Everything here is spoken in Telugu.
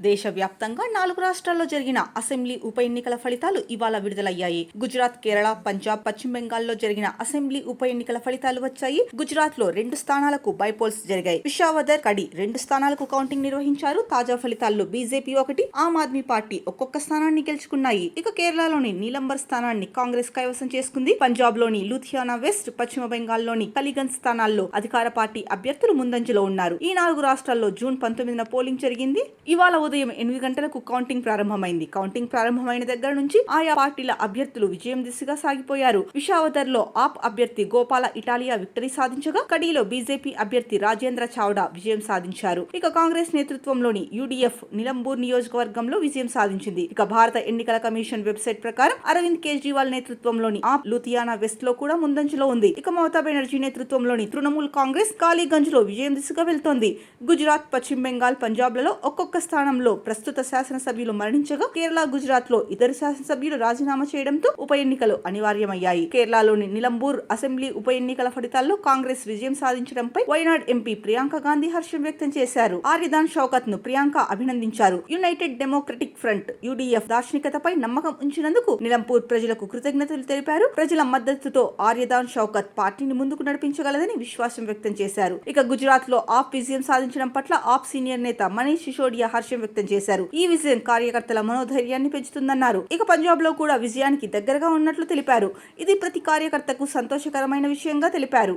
దేశవ్యాప్తంగా నాలుగు రాష్ట్రాల్లో జరిగిన అసెంబ్లీ ఉప ఎన్నికల ఫలితాలు ఇవాళ విడుదలయ్యాయి. గుజరాత్ కేరళ పంజాబ్ పశ్చిమ బెంగాల్లో జరిగిన అసెంబ్లీ ఉప ఎన్నికల ఫలితాలు వచ్చాయి. గుజరాత్లో రెండు స్థానాలకు బైపోల్స్ జరిగాయి. విషావదర్ కడి రెండు స్థానాలకు కౌంటింగ్ నిర్వహించారు. తాజా ఫలితాల్లో బీజేపీ ఒకటి ఆమ్ ఆద్మీ పార్టీ ఒక్కొక్క స్థానాన్ని గెలుచుకున్నాయి. ఇక కేరళలోని నీలంబర్ స్థానాన్ని కాంగ్రెస్ కైవసం చేసుకుంది. పంజాబ్లోని లూథియానా వెస్ట్ పశ్చిమ బెంగాల్లోని కలిగన్ స్థానాల్లో అధికార పార్టీ అభ్యర్థులు ముందంజలో ఉన్నారు. ఈ నాలుగు రాష్ట్రాల్లో జూన్ పంతొమ్మిదిన పోలింగ్ జరిగింది. ఇవాళ ఉదయం ఎనిమిది గంటలకు కౌంటింగ్ ప్రారంభమైంది. కౌంటింగ్ ప్రారంభమైన దగ్గర నుంచి ఆయా పార్టీల అభ్యర్థులు విజయం దిశగా సాగిపోయారు. విషావదర్లో ఆప్ అభ్యర్థి గోపాల ఇటాలియా విక్టరీ సాధించగా కడీలో బీజేపీ అభ్యర్థి రాజేంద్ర చావ్డా విజయం సాధించారు. ఇక కాంగ్రెస్ నేతృత్వంలోని యూడీఎఫ్ నిలంబూర్ నియోజకవర్గంలో విజయం సాధించింది. ఇక భారత ఎన్నికల కమిషన్ వెబ్సైట్ ప్రకారం అరవింద్ కేజ్రీవాల్ నేతృత్వంలోని ఆప్ లూథియానా వెస్ట్లో కూడా ముందంజలో ఉంది. ఇక మమతా బెనర్జీ నేతృత్వంలోని తృణమూల్ కాంగ్రెస్ కాళీగంజ్లో విజయం దిశగా వెళ్తోంది. గుజరాత్ పశ్చిమ బెంగాల్ పంజాబ్లలో ఒక్కొక్క స్థానం స్థానంలో ప్రస్తుత శాసనసభ్యులు మరణించగా కేరళ గుజరాత్లో ఇద్దరు శాసనసభ్యులు రాజీనామా చేయడంతో ఉప ఎన్నికలు అనివార్యమయ్యాయి. కేరళలోని నిలంబూర్ అసెంబ్లీ ఉప ఎన్నికల ఫలితాల్లో కాంగ్రెస్ విజయం సాధించడంపై వైనాడ్ ఎంపీ ప్రియాంక గాంధీ హర్షం వ్యక్తం చేశారు. ఆర్యదాన్ షౌకత్ను ప్రియాంక అభినందించారు. యునైటెడ్ డెమోక్రటిక్ ఫ్రంట్ యుడిఎఫ్ దార్శనికతపై నమ్మకం ఉంచినందుకు నిలంపూర్ ప్రజలకు కృతజ్ఞతలు తెలిపారు. ప్రజల మద్దతుతో ఆర్యదాన్ షౌకత్ పార్టీని ముందుకు నడిపించగలదని విశ్వాసం వ్యక్తం చేశారు. ఇక గుజరాత్లో ఆప్ విజయం సాధించడం పట్ల ఆప్ సీనియర్ నేత మనీష్ సిసోడియా హర్షం వ్యక్తం చేశారు. ఈ విజయం కార్యకర్తల మనోధైర్యాన్ని పెంచుతుందన్నారు. ఇక పంజాబ్లో కూడా విజయానికి దగ్గరగా ఉన్నట్లు తెలిపారు. ఇది ప్రతి కార్యకర్తకు సంతోషకరమైన విషయంగా తెలిపారు.